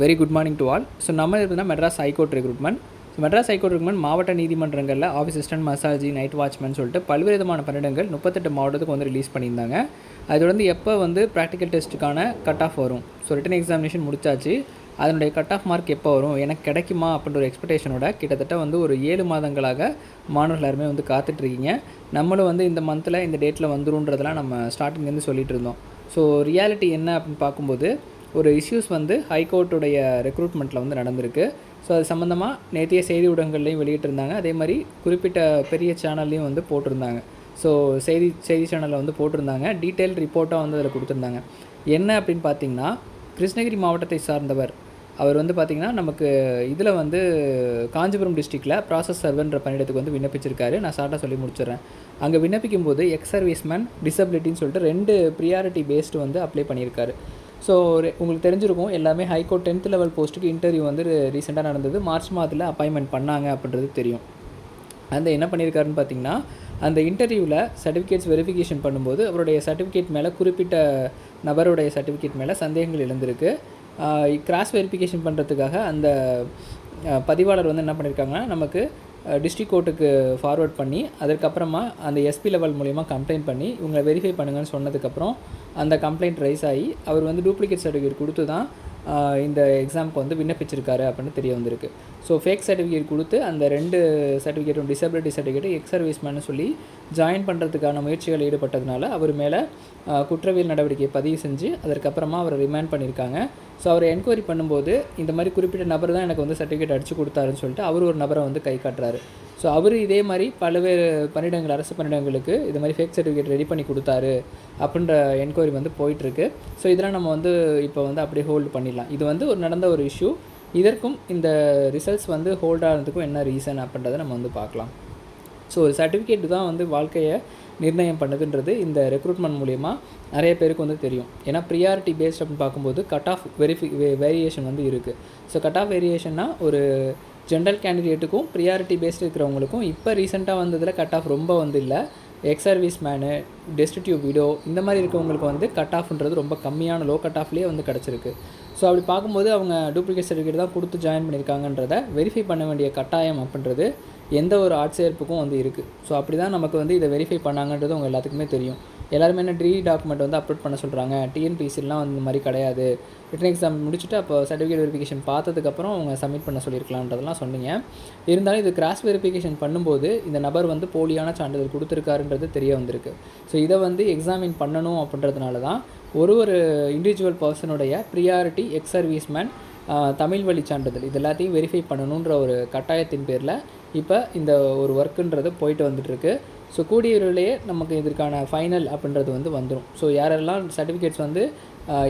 Very good morning to all so நம்ம இருக்குன்னா Madras high court recruitment so Madras high court recruitment மாவட்ட நீதிமன்றங்களில் office assistant மசாஜி night watchman சொல்லிட்டு பல்வேறு விதமான பணியிடங்கள் முப்பத்தெட்டு மாவட்டத்துக்கு வந்து ரிலீஸ் பண்ணியிருந்தாங்க. அது வந்து எப்போ வந்து ப்ராக்டிக்கல் டெஸ்ட்டுக்கான கட் ஆஃப் வரும்? ஸோ ரிட்டன் எக்ஸாமினேஷன் முடிச்சாச்சு. அதனுடைய கட் ஆஃப் மார்க் எப்போ வரும்? எனக்கு கிடைக்குமா? அப்படின்ற ஒரு எக்ஸ்பெக்டேஷனோட கிட்டத்தட்ட வந்து ஒரு ஏழு மாதங்களாக மாணவர்கள் எல்லாருமே வந்து காத்துட்ருக்கீங்க. நம்மளும் வந்து இந்த மந்தில் இந்த டேட்டில் வந்துருன்றதெல்லாம் நம்ம ஸ்டார்டிங்லேருந்து சொல்லிகிட்டு இருந்தோம். ஸோ ரியாலிட்டி என்ன அப்படின்னு பார்க்கும்போது ஒரு இஷ்யூஸ் வந்து ஹைகோர்ட்டுடைய ரெக்ரூட்மெண்ட்டில் வந்து நடந்திருக்கு. ஸோ அது சம்மந்தமாக நேற்றைய செய்தி ஊடகங்கள்லையும் வெளியிட்டிருந்தாங்க. அதே மாதிரி குறிப்பிட்ட பெரிய சேனல்லையும் வந்து போட்டிருந்தாங்க. ஸோ செய்தி செய்தி சேனலில் வந்து போட்டிருந்தாங்க. டீட்டெயில் ரிப்போர்ட்டாக வந்து அதில் கொடுத்துருந்தாங்க. என்ன அப்படின்னு பார்த்தீங்கன்னா கிருஷ்ணகிரி மாவட்டத்தை சார்ந்தவர். அவர் வந்து பார்த்திங்கன்னா நமக்கு இதில் வந்து காஞ்சிபுரம் டிஸ்ட்ரிக்டில் ப்ராசஸ் சர்வன்ற பணியிடத்துக்கு வந்து விண்ணப்பிச்சிருக்காரு. நான் ஷார்ட்டாக சொல்லி முடிச்சிடுறேன். அங்கே விண்ணப்பிக்கும் போது எக்ஸ் சர்வீஸ்மேன் டிசபிலிட்டின்னு சொல்லிட்டு ரெண்டு ப்ரியாரிட்டி பேஸ்டு வந்து அப்ளை பண்ணியிருக்காரு. ஸோ உங்களுக்கு தெரிஞ்சிருக்கும் எல்லாமே ஹைகோர்ட் டென்த் லெவல் போஸ்ட்டுக்கு இன்டர்வியூ வந்து ரீசெண்டாக நடந்தது. மார்ச் மாதத்தில் அப்பாயின்மெண்ட் பண்ணாங்க அப்படின்றது தெரியும். அந்த என்ன பண்ணியிருக்காருன்னு பார்த்தீங்கன்னா அந்த இன்டர்வியூவில் சர்டிஃபிகேட்ஸ் வெரிஃபிகேஷன் பண்ணும்போது அவருடைய சர்டிஃபிகேட் மேலே குறிப்பிட்ட நபருடைய சர்டிஃபிகேட் மேலே சந்தேகங்கள் எழுந்திருக்கு. கிராஸ் வெரிஃபிகேஷன் பண்ணுறதுக்காக அந்த பதிவாளர் வந்து என்ன பண்ணியிருக்காங்கன்னா நமக்கு டிஸ்ட்ரிக் கோர்ட்டுக்கு ஃபார்வர்ட் பண்ணி அதுக்கப்புறமா அந்த எஸ்பி லெவல் மூலிமா கம்ப்ளைண்ட் பண்ணி இவங்களை வெரிஃபை பண்ணுங்கன்னு சொன்னதுக்கப்புறம் அந்த கம்ப்ளைண்ட் ரைஸ் ஆகி அவர் வந்து டூப்ளிகேட் சர்டிஃபிகேட் கொடுத்து தான் இந்த எக்ஸாமுக்கு வந்து விண்ணப்பிச்சிருக்காரு அப்படின்னு தெரிய வந்திருக்கு. ஸோ ஃபேக் சர்டிஃபிகேட் கொடுத்து அந்த ரெண்டு சர்டிஃபிகேட்டும் டிசபிலிட்டி சர்டிஃபிகேட்டும் எக்ஸ் சர்வீஸ்மேன் சொல்லி ஜாயின் பண்ணுறதுக்கான முயற்சிகள் ஈடுபட்டதுனால அவர் மேலே குற்றவியல் நடவடிக்கையை பதிவு செஞ்சு அதற்கப்புறமா அவரை ரிமாண்ட் பண்ணியிருக்காங்க ஸோ அவரை என்கொயரி பண்ணும்போது இந்த மாதிரி குறிப்பிட்ட நபர் தான் எனக்கு வந்து சர்டிஃபிகேட் அடிச்சு கொடுத்தாருன்னு சொல்லிட்டு அவர் ஒரு நபரை வந்து கை காட்டுறாரு. ஸோ அவர் இதே மாதிரி பல்வேறு பணியிடங்கள் அரசு பணியிடங்களுக்கு இது மாதிரி ஃபேக் சர்டிஃபிகேட் ரெடி பண்ணி கொடுத்தாரு அப்படின்ற என்கொயரி வந்து போயிட்டுருக்கு. ஸோ இதெல்லாம் நம்ம வந்து இப்போ வந்து அப்படியே ஹோல்டு பண்ணிடலாம். இது வந்து ஒரு நடந்த ஒரு இஷ்யூ இதற்கும் இந்த ரிசல்ட்ஸ் வந்து ஹோல்ட் ஆகிறதுக்கும் என்ன ரீசன் அப்படின்றத நம்ம வந்து பார்க்கலாம். ஸோ ஒரு சர்டிஃபிகேட் தான் வந்து வாழ்க்கையை நிர்ணயம் பண்ணுதுன்றது இந்த ரெக்ரூட்மெண்ட் மூலயமா நிறைய பேருக்கு வந்து தெரியும். ஏன்னா ப்ரியாரிட்டி பேஸ்ட் அப்படின்னு பார்க்கும்போது கட் ஆஃப் வெரிஃபி வேரியேஷன் வந்து இருக்குது ஸோ கட் ஆஃப் வேரியேஷன்னா ஒரு ஜென்ரல் கேண்டிடேட்டுக்கும் ப்ரியாரிட்டி பேஸ்ட் இருக்கிறவங்களுக்கும் இப்போ ரீசெண்டாக வந்ததில் கட் ஆஃப் ரொம்ப வந்து இல்லை. எக்ஸ் சர்வீஸ் மேனு டெஸ்டிடியூப் வீடோ இந்த மாதிரி இருக்கவங்களுக்கு வந்து கட் ஆஃப்ன்றது ரொம்ப கம்மியான லோ கட் ஆஃப்லேயே வந்து கிடச்சிருக்கு. ஸோ அப்படி பார்க்கும்போது அவங்க டூப்ளிகேட் சர்டிஃபிகேட் தான் கொடுத்து ஜாயின் பண்ணியிருக்காங்கன்றத வெரிஃபை பண்ண வேண்டிய கட்டாயம் அப்படின்றது எந்த ஒரு ஆட்சேர்ப்புக்கும் வந்து இருக்குது ஸோ அப்படி தான் நமக்கு வந்து இதை வெரிஃபை பண்ணாங்கன்றது உங்கள் எல்லாத்துக்குமே தெரியும். எல்லாருமே என்ன ட்ரீ டாக்குமெண்ட் வந்து அப்லோட் பண்ண சொல்கிறாங்க டிஎன்பிசிலாம் வந்து இந்த மாதிரி கிடையாது. ரிட்டன் எக்ஸாம் முடிச்சுட்டு அப்போ சர்டிஃபிகேட் வெரிஃபிகேஷன் பார்த்ததுக்கப்புறம் அவங்க சப்மிட் பண்ண சொல்லியிருக்கலான்றதெல்லாம் சொன்னீங்க. இருந்தாலும் இது கிராஸ் வெரிஃபிகேஷன் பண்ணும்போது இந்த நபர் வந்து போலியான சான்றிதழ் கொடுத்துருக்காருன்றது தெரிய வந்திருக்கு. ஸோ இதை வந்து எக்ஸாமின் பண்ணணும் அப்படின்றதுனால தான் ஒரு ஒரு இண்டிவிஜுவல் பர்சனுடைய ப்ரியாரிட்டி எக்ஸ் சர்வீஸ்மேன் தமிழ் வழி சான்றிதழ் இது எல்லாத்தையும் வெரிஃபை பண்ணணுன்ற ஒரு கட்டாயத்தின் பேரில் இப்போ இந்த ஒரு ஒர்க்குன்றது போயிட்டு வந்துட்டுருக்கு. ஸோ கூடிய விரைவிலேயே நமக்கு இதற்கான ஃபைனல் அப்படின்றது வந்து வந்துடும் ஸோ யாரெல்லாம் சர்டிஃபிகேட்ஸ் வந்து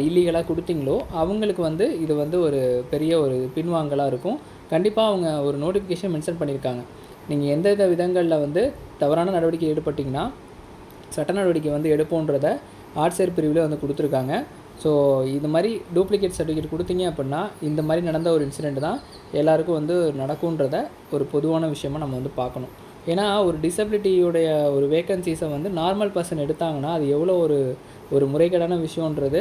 இல்லீகலாக கொடுத்தீங்களோ அவங்களுக்கு வந்து இது வந்து ஒரு பெரிய ஒரு பின்வாங்கலாக இருக்கும். கண்டிப்பாக அவங்க ஒரு நோட்டிஃபிகேஷன் மென்ஷன் பண்ணியிருக்காங்க. நீங்கள் எந்தெந்த விதங்களில் வந்து தவறான நடவடிக்கை ஈடுபட்டிங்கன்னா சட்ட நடவடிக்கை வந்து எடுப்போன்றத ஆட்சியர் பிரிவில் வந்து கொடுத்துருக்காங்க. ஸோ இது மாதிரி டூப்ளிகேட் சர்டிஃபிகேட் கொடுத்தீங்க அப்படின்னா இந்த மாதிரி நடந்த ஒரு இன்சிடெண்ட் தான் எல்லாருக்கும் வந்து நடக்குன்றத ஒரு பொதுவான விஷயமாக நம்ம வந்து பார்க்கணும். ஏன்னா ஒரு டிசபிலிட்டியுடைய ஒரு வேக்கன்சிஸை வந்து நார்மல் பர்சன் எடுத்தாங்கன்னா அது எவ்வளோ ஒரு ஒரு முறைகேடான விஷயன்றது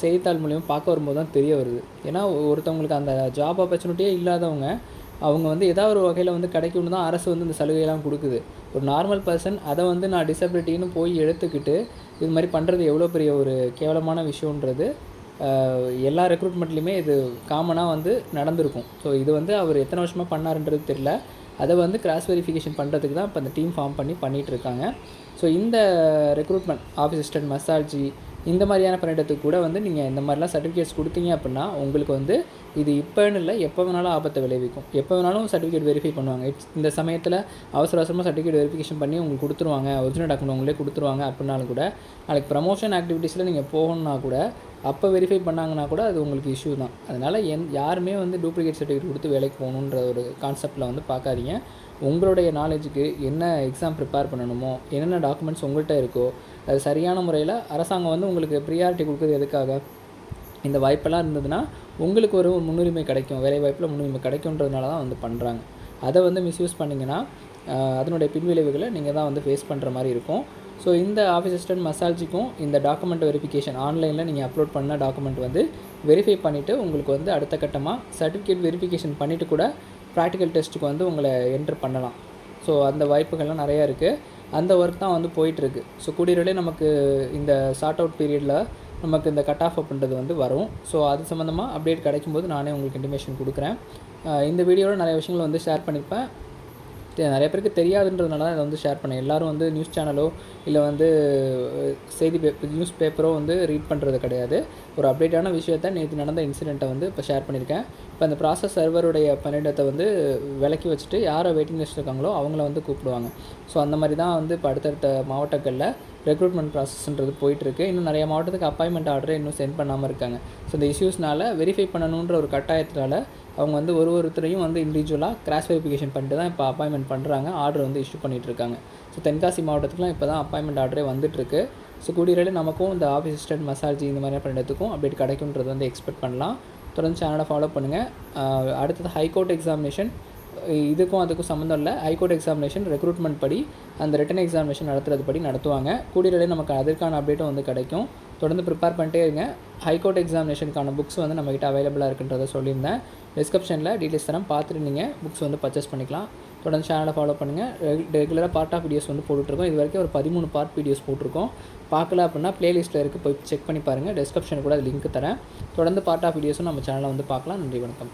செய்தித்தாள் மூலியமாக பார்க்க வரும்போது தான் தெரிய வருது. ஏன்னா ஒருத்தவங்களுக்கு அந்த ஜாப் ஆப்பர்ச்சுனிட்டியே இல்லாதவங்க அவங்க வந்து ஏதாவது ஒரு வகையில் வந்து கிடைக்கும்னு தான் அரசு வந்து இந்த சலுகையெல்லாம் கொடுக்குது. ஒரு நார்மல் பர்சன் அதை வந்து நான் டிசபிலிட்டின்னு போய் எடுத்துக்கிட்டு இது மாதிரி பண்ணுறது எவ்வளோ பெரிய ஒரு கேவலமான விஷயன்றது எல்லா ரெக்ரூட்மெண்ட்லேயுமே இது காமனாக வந்து நடந்திருக்கும். ஸோ இது வந்து அவர் எத்தனை வருஷமாக பண்ணாருன்றது தெரில அதை வந்து கிராஸ் வெரிஃபிகேஷன் பண்ணுறதுக்கு தான் இப்போ அந்த டீம் ஃபார்ம் பண்ணி பண்ணிகிட்ருக்காங்க ஸோ இந்த ரெக்ரூட்மெண்ட் ஆஃபீஸ் அசிஸ்டன்ட் மசாஜி இந்த மாதிரியான பணியிடத்துக்கு கூட வந்து நீங்கள் இந்த மாதிரிலாம் சர்டிஃபிகேட்ஸ் கொடுத்தீங்க அப்படின்னா உங்களுக்கு வந்து இது இப்போன்னு இல்லை எப்போ வேணாலும் ஆபத்தை விளைவிக்கும். எப்போ வேணாலும் சர்டிஃபிகேட் வெரிஃபை பண்ணுவாங்க. இந்த சமயத்தில் அவசர அவசரமாக சர்டிஃபிகேட் வெரிஃபிகேஷன் பண்ணி உங்களுக்கு கொடுத்துருவாங்க. ஒரிஜினல் டாக்குமெண்ட் உங்களே கொடுத்துருவாங்க அப்படின்னாலும் கூட நாளைக்கு ப்ரமோஷன் ஆக்டிவிட்டீஸில் நீங்கள் போகணுன்னா கூட அப்போ வெரிஃபை பண்ணாங்கன்னா கூட அது உங்களுக்கு இஷ்யூ தான். அதனால் என் யாருமே வந்து டூப்ளிகேட் சர்டிஃபிகேட் கொடுத்து வேலைக்கு போகணுன்ற ஒரு கான்செப்டில் வந்து பார்க்காதீங்க. உங்களுடைய நாலேஜுக்கு என்ன எக்ஸாம் ப்ரிப்பேர் பண்ணணுமோ என்னென்ன டாக்குமெண்ட்ஸ் உங்கள்கிட்ட இருக்கோ அது சரியான முறையில் அரசாங்கம் வந்து உங்களுக்கு ப்ரியாரிட்டி கொடுக்குறது எதுக்காக? இந்த வாய்ப்பெல்லாம் இருந்ததுன்னா உங்களுக்கு ஒரு முன்னுரிமை கிடைக்கும். வேலை வாய்ப்பில் முன்னுரிமை கிடைக்குன்றதுனால தான் வந்து பண்ணுறாங்க அதை வந்து மிஸ்யூஸ் பண்ணிங்கன்னா அதனுடைய பின்விளைவுகளை நீங்கள் தான் வந்து ஃபேஸ் பண்ணுற மாதிரி இருக்கும். ஸோ இந்த ஆஃபீஸ் அசிஸ்டன்ட் மசால்ஜிக்கும் இந்த டாக்குமெண்ட் வெரிஃபிகேஷன் ஆன்லைனில் நீங்கள் அப்லோட் பண்ண டாக்குமெண்ட் வந்து வெரிஃபை பண்ணிவிட்டு உங்களுக்கு வந்து அடுத்த கட்டமாக சர்டிஃபிகேட் வெரிஃபிகேஷன் பண்ணிவிட்டு கூட ப்ராக்டிக்கல் டெஸ்ட்டுக்கு வந்து உங்களை என்ட்ரு பண்ணலாம். ஸோ அந்த வாய்ப்புகள்லாம் நிறையா இருக்குது அந்த ஒர்க் தான் வந்து போயிட்டுருக்கு. ஸோ கூடியவர்களே நமக்கு இந்த ஷார்ட் அவுட் பீரியடில் நமக்கு இந்த கட் ஆஃப் அப்படின்றது வந்து வரும். ஸோ அது சம்மந்தமாக அப்டேட் கிடைக்கும்போது நானே உங்களுக்கு இன்டிமேஷன் கொடுக்குறேன். இந்த வீடியோவில் நிறைய விஷயங்கள் வந்து ஷேர் பண்ணியிருப்பேன் நிறைய பேருக்கு தெரியாதுன்றதுனால தான் இதை வந்து ஷேர் பண்ணேன். எல்லோரும் வந்து நியூஸ் சேனலோ இல்லை வந்து செய்தி பேப்பர் நியூஸ் பேப்பரோ வந்து ரீட் பண்ணுறது கிடையாது. ஒரு அப்டேட்டான விஷயத்த நேற்று நடந்த இன்சிடெண்ட்டை வந்து இப்போ ஷேர் பண்ணியிருக்கேன் இப்போ அந்த ப்ராசஸ் சர்வருடைய பணியிடத்தை வந்து விலக்கி வச்சுட்டு யாரை வெயிட்டிங் லிஸ்ட் இருக்காங்களோ அவங்கள வந்து கூப்பிடுவாங்க. ஸோ அந்த மாதிரி தான் வந்து இப்போ அடுத்தடுத்த மாவட்டங்களில் ரெக்ரூட்மெண்ட் ப்ராசஸ்ன்றது போயிட்டுருக்கு. இன்னும் நிறைய மாவட்டத்துக்கு அப்பாயின்மெண்ட் ஆர்டரை இன்னும் சென்ட் பண்ணாமல் இருக்காங்க. ஸோ இந்த இஷ்யூஸ்னால் வெரிஃபை பண்ணணுன்ற ஒரு கட்டாயத்தினால அவங்க வந்து ஒரு ஒருத்தரையும் வந்து இண்டிவிஜுவலாக கிராஸ் வெரிஃபிகேஷன் பண்ணிட்டு தான் இப்போ அப்பாயின்மெண்ட் பண்ணுறாங்க ஆர்டர் வந்து இஷ்யூ பண்ணிகிட்ருக்காங்க இருக்காங்க. ஸோ தென்காசி மாவட்டத்துக்குலாம் இப்போ தான் அப்பாயின்மெண்ட் ஆர்டரே வந்துட்டுருக்கு. ஸோ கூடிய நமக்கும் இந்த ஆஃபீஸ் அசிஸ்டன்ட் மசாஜ் இந்த மாதிரி பண்ணிடத்துக்கும் அப்டேட் கிடைக்குன்றது வந்து எக்ஸ்பெக்ட் பண்ணலாம். தொடர்ந்து சேனலை ஃபாலோ பண்ணுங்கள் அடுத்தது ஹைகோர்ட் எக்ஸாமினேஷன் இதுக்கும் அதுக்கும் சம்மந்தம் இல்லை. ஹைகோர்ட் எக்ஸாமினேஷன் ரெக்ரூட்மெண்ட் படி அந்த ரிட்டன் எக்ஸாமினேஷன் நடத்துறது படி நடத்துவாங்க. கூடிய நமக்கு அதற்கான அப்டேட்டும் வந்து கிடைக்கும். தொடர்ந்து ப்ரிப்பேர் பண்ணிட்டே இருங்க. ஹைகோர்ட் எக்ஸாமினேஷனுக்கான புக்ஸ் வந்து நம்மகிட்ட அவைலபிளாக இருக்குன்றதை சொல்லியிருந்தேன். டிஸ்கிரிப்ஷனில் டீட்டெயில்ஸ் தரம் பார்த்துட்டு நீங்கள் புக்ஸ் வந்து பர்ச்சேஸ் பண்ணிக்கலாம். தொடர்ந்து சேனலை ஃபாலோ பண்ணுங்கள் ரெகுலராக பார்ட் ஆஃப் வீடியோஸ் வந்து போட்டுட்ருக்கோம். இது வரைக்கும் ஒரு பதிமூணு பார்ட் வீடியோஸ் போட்டிருக்கோம். பார்க்கல அப்படின்னா பிளேலிஸ்ட்டில் இருக்குது போய் செக் பண்ணி பாருங்கள் டிஸ்கிரிப்ஷன் கூட அது லிங்க் தரேன். தொடர்ந்து பார்ட் ஆஃப் வீடியோஸும் நம்ம சேனலை வந்து பார்க்கலாம். நன்றி வணக்கம்.